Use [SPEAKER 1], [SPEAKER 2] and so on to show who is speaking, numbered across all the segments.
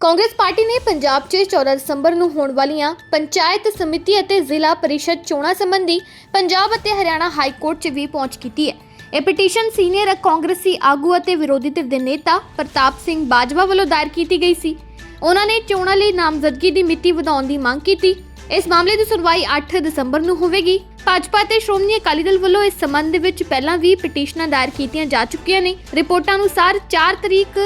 [SPEAKER 1] Congress party ਨੇ ਪੰਜਾਬ 'ਚ 14 ਦਸੰਬਰ ਨੂੰ ਹੋਣ ਵਾਲੀਆਂ ਪੰਚਾਇਤ ਸਮਿਤੀ ਅਤੇ ਜ਼ਿਲ੍ਹਾ ਪਰਿਸ਼ਦ ਚੋਣਾਂ ਸੰਬੰਧੀ ਪੰਜਾਬ ਅਤੇ ਹਰਿਆਣਾ ਹਾਈ ਕੋਰਟ 'ਚ ਵੀ ਪਹੁੰਚ ਕੀਤੀ ਹੈ। ਇਹ ਪਟੀਸ਼ਨ ਸੀਨੀਅਰ ਕਾਂਗਰਸੀ ਆਗੂ ਅਤੇ ਵਿਰੋਧੀ ਧਿਰ ਦੇ ਨੇਤਾ ਪ੍ਰਤਾਪ ਸਿੰਘ ਬਾਜਵਾ ਵੱਲੋਂ ਦਾਇਰ ਕੀਤੀ ਗਈ ਸੀ। ਉਹਨਾਂ ਨੇ ਚੋਣਾਂ ਲਈ ਨਾਮਜ਼ਦਗੀ ਦੀ ਮਿਤੀ ਵਧਾਉਣ ਦੀ ਮੰਗ ਕੀਤੀ। ਇਸ ਮਾਮਲੇ ਦੀ ਸੁਣਵਾਈ 8 ਦਸੰਬਰ ਨੂੰ ਹੋਵੇਗੀ। ਭਾਜਪਾ ਤੇ ਸ਼੍ਰੋਮਣੀ ਅਕਾਲੀ ਦਲ ਵੱਲੋਂ ਇਸ ਸੰਬੰਧ ਵਿੱਚ ਪਹਿਲਾਂ ਵੀ ਪਟੀਸ਼ਨਾਂ ਦਾਇਰ ਕੀਤੀਆਂ ਜਾ ਚੁੱਕੀਆਂ ਨੇ। ਰਿਪੋਰਟਾਂ ਅਨੁਸਾਰ 4 ਤਰੀਕ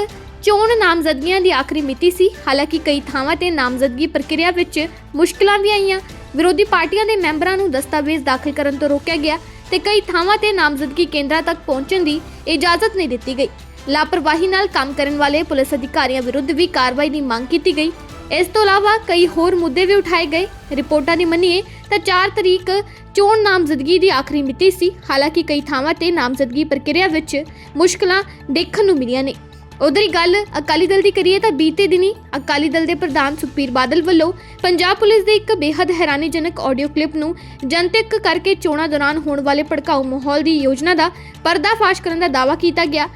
[SPEAKER 1] ਚੋਣ ਨਾਮਜ਼ਦਗੀਆਂ ਦੀ ਆਖਰੀ ਮਿਤੀ ਸੀ। ਹਾਲਾਂਕਿ ਕਈ ਥਾਵਾਂ ਤੇ ਨਾਮਜ਼ਦਗੀ ਪ੍ਰਕਿਰਿਆ ਵਿੱਚ ਮੁਸ਼ਕਲਾਂ ਵੀ ਆਈਆਂ। ਵਿਰੋਧੀ ਪਾਰਟੀਆਂ ਦੇ ਮੈਂਬਰਾਂ ਨੂੰ ਦਸਤਾਵੇਜ਼ ਦਾਖਲ ਕਰਨ ਤੋਂ ਰੋਕਿਆ ਗਿਆ ਤੇ ਕਈ ਥਾਵਾਂ ਤੇ ਨਾਮਜ਼ਦਗੀ ਕੇਂਦਰਾਂ ਤੱਕ ਪਹੁੰਚਣ ਦੀ ਇਜਾਜ਼ਤ ਨਹੀਂ ਦਿੱਤੀ ਗਈ। ਲਾਪਰਵਾਹੀ ਨਾਲ ਕੰਮ ਕਰਨ ਵਾਲੇ ਪੁਲਿਸ ਅਧਿਕਾਰੀਆਂ ਵਿਰੁੱਧ ਵੀ ਕਾਰਵਾਈ ਦੀ ਮੰਗ ਕੀਤੀ ਗਈ। ਇਸ ਤੋਂ ਇਲਾਵਾ ਕਈ ਹੋਰ ਮੁੱਦੇ ਵੀ ਉਠਾਏ ਗਏ। ਰਿਪੋਰਟਾਂ ਦੀ ਮੰਨੀਏ ਤਾਂ 4 ਤਰੀਕ ਚੋਣ ਨਾਮਜ਼ਦਗੀ ਦੀ ਆਖਰੀ ਮਿਤੀ ਸੀ। ਹਾਲਾਂਕਿ ਕਈ ਥਾਵਾਂ ਤੇ ਨਾਮਜ਼ਦਗੀ ਪ੍ਰਕਿਰਿਆ ਵਿੱਚ ਮੁਸ਼ਕਲਾਂ ਦੇਖਣ ਨੂੰ ਮਿਲੀਆਂ ਨੇ। ਉਧਰ ਗੱਲ ਅਕਾਲੀ ਦਲ ਦੀ ਕਰੀਏ ਤਾਂ ਬੀਤੇ ਦਿਨੀ ਅਕਾਲੀ ਦਲ ਦੇ ਪ੍ਰਧਾਨ ਸੁਖਬੀਰ ਬਾਦਲ ਵੱਲੋਂ ਪੰਜਾਬ ਪੁਲਿਸ ਦੇ ਇੱਕ ਬੇहद ਹੈਰਾਨੀਜਨਕ ਆਡੀਓ ਕਲਿੱਪ ਨੂੰ ਜਨਤਕ ਕਰਕੇ ਚੋਣਾਂ ਦੌਰਾਨ ਹੋਣ ਵਾਲੇ ਭੜਕਾਊ ਮਾਹੌਲ ਦੀ ਯੋਜਨਾ ਦਾ ਪਰਦਾਫਾਸ਼ ਕਰਨ ਦਾ ਦਾਅਵਾ ਕੀਤਾ ਗਿਆ।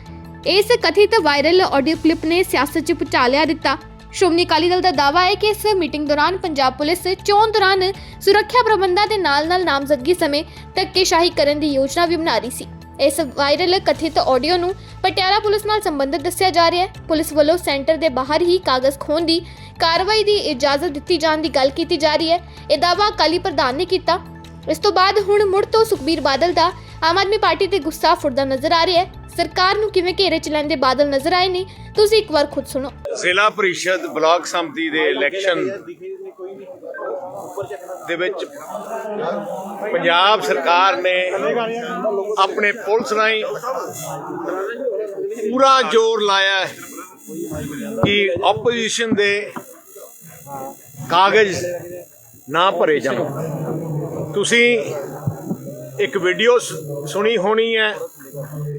[SPEAKER 1] ਇਸ ਕਥਿਤ ਵਾਇਰਲ ਆਡੀਓ ਕਲਿੱਪ ਨੇ ਸਿਆਸਤ 'ਚ ਭੁਚਾਲਿਆ ਦਿੱਤਾ। ਸ਼੍ਰੋਮਣੀ ਅਕਾਲੀ ਦਲ ਦਾ ਦਾਅਵਾ ਹੈ ਕਿ ਇਸ ਮੀਟਿੰਗ ਦੌਰਾਨ ਪੰਜਾਬ ਪੁਲਿਸ ਚੋਣ ਦੌਰਾਨ ਸੁਰੱਖਿਆ ਪ੍ਰਬੰਧਾਂ ਦੇ ਨਾਲ-ਨਾਲ ਨਾਮਜ਼ਦਗੀ ਸਮੇਂ ਧੱਕੇਸ਼ਾਹੀ ਕਰਨ ਦੀ ਯੋਜਨਾ ਵੀ ਬਣਾ ਰਹੀ ਸੀ। ਇਸ ਵਾਇਰਲ ਕਥਿਤ ਆਡੀਓ ਨੂੰ ਪਟਿਆਲਾ ਪੁਲਿਸ ਨਾਲ ਸੰਬੰਧਿਤ ਦੱਸਿਆ ਜਾ ਰਿਹਾ ਹੈ। ਪੁਲਿਸ ਵੱਲੋਂ ਸੈਂਟਰ ਦੇ ਬਾਹਰ ਹੀ ਕਾਗਜ਼ ਖੋਹਣ ਦੀ ਕਾਰਵਾਈ ਦੀ ਇਜਾਜ਼ਤ ਦਿੱਤੀ ਜਾਣ ਦੀ ਗੱਲ ਕੀਤੀ ਜਾ ਰਹੀ ਹੈ। ਇਹ ਦਾਅਵਾ ਅਕਾਲੀ ਪ੍ਰਧਾਨ ਨੇ ਕੀਤਾ। ਇਸ ਤੋਂ ਬਾਅਦ ਹੁਣ ਮੁੜ ਤੋਂ ਸੁਖਬੀਰ ਬਾਦਲ ਦਾ ਆਮ ਆਦਮੀ ਪਾਰਟੀ ਤੇ ਗੁੱਸਾ ਫੁੱਟਦਾ ਨਜ਼ਰ ਆ ਰਿਹਾ ਹੈ। ਸਰਕਾਰ ਨੂੰ ਕਿਵੇਂ ਘੇਰੇ ਚ ਲੈਂਦੇ ਬਾਦਲ ਨਜ਼ਰ ਆਏ ਨੇ? ਤੁਸੀਂ ਇੱਕ ਵਾਰ ਖੁਦ ਸੁਣੋ।
[SPEAKER 2] ਜ਼ਿਲ੍ਹਾ ਪਰਿਸ਼ਦ ਬਲਾਕ ਸੰਮਤੀ ਦੇ ਇਲੈਕਸ਼ਨ ਦੇ ਵਿੱਚ ਪੰਜਾਬ ਸਰਕਾਰ ਨੇ ਆਪਣੇ ਪੁਲਿਸ ਰਾਹੀਂ ਪੂਰਾ ਜ਼ੋਰ ਲਾਇਆ ਹੈ ਕਿ ਆਪੋਜੀਸ਼ਨ ਦੇ ਕਾਗਜ਼ ਨਾ ਭਰੇ ਜਾਣ। ਤੁਸੀਂ ਇੱਕ ਵੀਡੀਓ ਸੁਣੀ ਹੋਣੀ ਹੈ,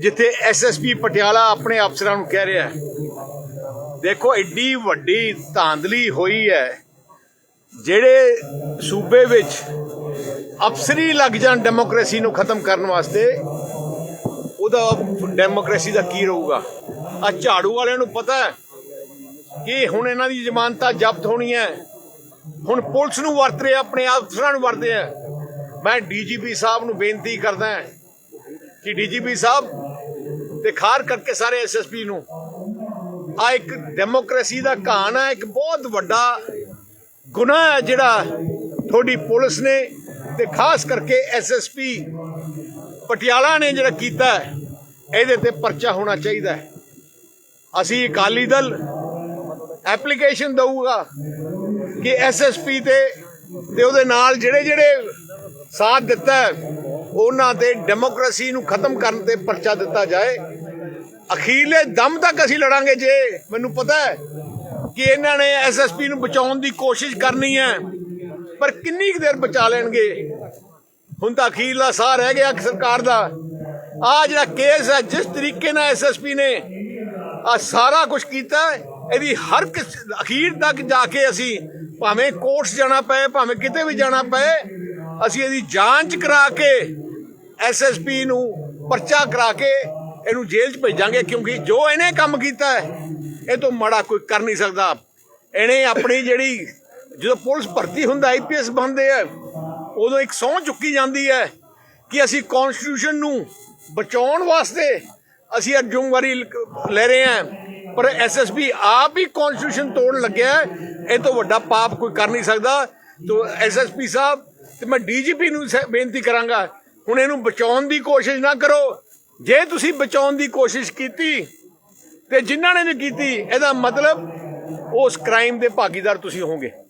[SPEAKER 2] ਜਿੱਥੇ ਐਸਐਸਪੀ ਪਟਿਆਲਾ ਆਪਣੇ ਅਫਸਰਾਂ ਨੂੰ ਕਹਿ ਰਿਹਾ ਦੇਖੋ ਐਡੀ ਵੱਡੀ ਧਾਂਦਲੀ ਹੋਈ ਹੈ ਜਿਹੜੇ ਸੂਬੇ ਵਿੱਚ ਅਫਸਰੀ ਲੱਗ ਜਾਣ ਡੈਮੋਕ੍ਰੇਸੀ ਨੂੰ ਖਤਮ ਕਰਨ ਵਾਸਤੇ, ਉਹਦਾ ਡੈਮੋਕ੍ਰੇਸੀ ਦਾ ਕੀ ਰਹੂਗਾ? ਆ ਝਾੜੂ ਵਾਲਿਆਂ ਨੂੰ ਪਤਾ ਹੈ ਕਿ ਹੁਣ ਇਹਨਾਂ ਦੀ ਜ਼ਮਾਨਤਾਂ ਜ਼ਬਤ ਹੋਣੀ ਹੈ। ਹੁਣ ਪੁਲਿਸ ਨੂੰ ਵਰਤ ਰਹੇ ਆਪਣੇ ਅਫਸਰਾਂ ਨੂੰ ਵਰਤੇ ਆ। ਮੈਂ ਡੀਜੀਪੀ ਸਾਹਿਬ ਨੂੰ ਬੇਨਤੀ ਕਰਦਾ ਹਾਂ ਕਿ ਡੀਜੀਪੀ ਸਾਹਿਬ ਤੇ ਖਾਰ ਕਰਕੇ ਸਾਰੇ ਐਸਐਸਪੀ ਨੂੰ ਆ ਇੱਕ ਡੈਮੋਕ੍ਰੇਸੀ ਦਾ ਕਹਾਣ ਹੈ, ਇੱਕ ਬਹੁਤ ਵੱਡਾ ਗੁਨਾਹ ਹੈ ਜਿਹੜਾ ਤੁਹਾਡੀ ਪੁਲਿਸ ਨੇ ਤੇ ਖਾਸ ਕਰਕੇ ਐਸਐਸਪੀ ਪਟਿਆਲਾ ਨੇ ਜਿਹੜਾ ਕੀਤਾ ਇਹਦੇ ਤੇ ਪਰਚਾ ਹੋਣਾ ਚਾਹੀਦਾ ਹੈ। ਅਸੀਂ ਅਕਾਲੀ ਦਲ ਐਪਲੀਕੇਸ਼ਨ ਦਊਗਾ ਕਿ ਐਸਐਸਪੀ ਤੇ ਤੇ ਉਹਦੇ ਨਾਲ ਜਿਹੜੇ ਜਿਹੜੇ ਸਾਥ ਦਿੱਤਾ ਉਹਨਾਂ ਤੇ ਡੈਮੋਕ੍ਰੇਸੀ ਨੂੰ ਖਤਮ ਕਰਨ ਤੇ ਪਰਚਾ ਦਿੱਤਾ ਜਾਏ। ਅਖੀਰਲੇ ਦਮ ਤੱਕ ਅਸੀਂ ਲੜਾਂਗੇ ਜੇ, ਮੈਨੂੰ ਪਤਾ ਹੈ। ਕਿ ਇਹਨਾਂ ਨੇ ਐਸਐਸਪੀ ਨੂੰ ਬਚਾਉਣ ਦੀ ਕੋਸ਼ਿਸ਼ ਕਰਨੀ ਹੈ, ਪਰ ਕਿੰਨੀ ਕੁ ਦੇਰ ਬਚਾ ਲੈਣਗੇ? ਹੁਣ ਤਾਂ ਅਖੀਰਲਾ ਸਾਹ ਰਹਿ ਗਿਆ ਸਰਕਾਰ ਦਾ। ਆ ਜਿਹੜਾ ਕੇਸ ਹੈ, ਜਿਸ ਤਰੀਕੇ ਨਾਲ ਐਸਐਸਪੀ ਨੇ ਆ ਸਾਰਾ ਕੁਝ ਕੀਤਾ, ਇਹਦੀ ਹਰ ਕਿਸ ਅਖੀਰ ਤੱਕ ਜਾ ਕੇ ਅਸੀਂ ਭਾਵੇਂ ਕੋਰਟਸ ਜਾਣਾ ਪਏ, ਭਾਵੇਂ ਕਿਤੇ ਵੀ ਜਾਣਾ ਪਏ, ਅਸੀਂ ਇਹਦੀ ਜਾਂਚ ਕਰਾ ਕੇ ਐਸਐਸਪੀ ਨੂੰ ਪਰਚਾ ਕਰਾ ਕੇ ਇਹਨੂੰ ਜੇਲ੍ਹ 'ਚ ਭੇਜਾਂਗੇ, ਕਿਉਂਕਿ ਜੋ ਇਹਨੇ ਕੰਮ ਕੀਤਾ ਹੈ ਇਹ ਤੋਂ ਮਾੜਾ ਕੋਈ ਕਰ ਨਹੀਂ ਸਕਦਾ। ਇਹਨੇ ਆਪਣੀ ਜਿਹੜੀ ਜਦੋਂ ਪੁਲਿਸ ਭਰਤੀ ਹੁੰਦਾ ਆਈਪੀਐਸ ਬਣਦੇ ਆ, ਉਦੋਂ ਇੱਕ ਸਹੁੰ ਚੁੱਕੀ ਜਾਂਦੀ ਹੈ ਕਿ ਅਸੀਂ ਕਨਸਟੀਟਿਊਸ਼ਨ ਨੂੰ ਬਚਾਉਣ ਵਾਸਤੇ ਅਸੀਂ ਅੱਜ ਜ਼ਿੰਮੇਵਾਰੀ ਲੈ ਰਹੇ ਹਾਂ। ਪਰ ਐਸਐਸਪੀ ਆਪ ਹੀ ਕਨਸਟੀਟਿਊਸ਼ਨ ਤੋੜਨ ਲੱਗਿਆ ਇਹ ਤੋਂ ਵੱਡਾ ਪਾਪ ਕੋਈ ਕਰ ਨਹੀਂ ਸਕਦਾ। ਤੋ ਐਸਐਸਪੀ ਸਾਹਿਬ, ਤੇ ਮੈਂ ਡੀਜੀਪੀ ਨੂੰ ਸ- ਬੇਨਤੀ ਕਰਾਂਗਾ, ਹੁਣ ਇਹਨੂੰ ਬਚਾਉਣ ਦੀ ਕੋਸ਼ਿਸ਼ ਨਾ ਕਰੋ। ਜੇ ਤੁਸੀਂ ਬਚਾਉਣ ਦੀ ਕੋਸ਼ਿਸ਼ ਕੀਤੀ ਤੇ ਜਿਨ੍ਹਾਂ ਨੇ ਵੀ ਕੀਤੀ ਇਹਦਾ ਮਤਲਬ ਉਸ ਕ੍ਰਾਈਮ ਦੇ ਭਾਗੀਦਾਰ ਤੁਸੀਂ ਹੋਵੋਗੇ।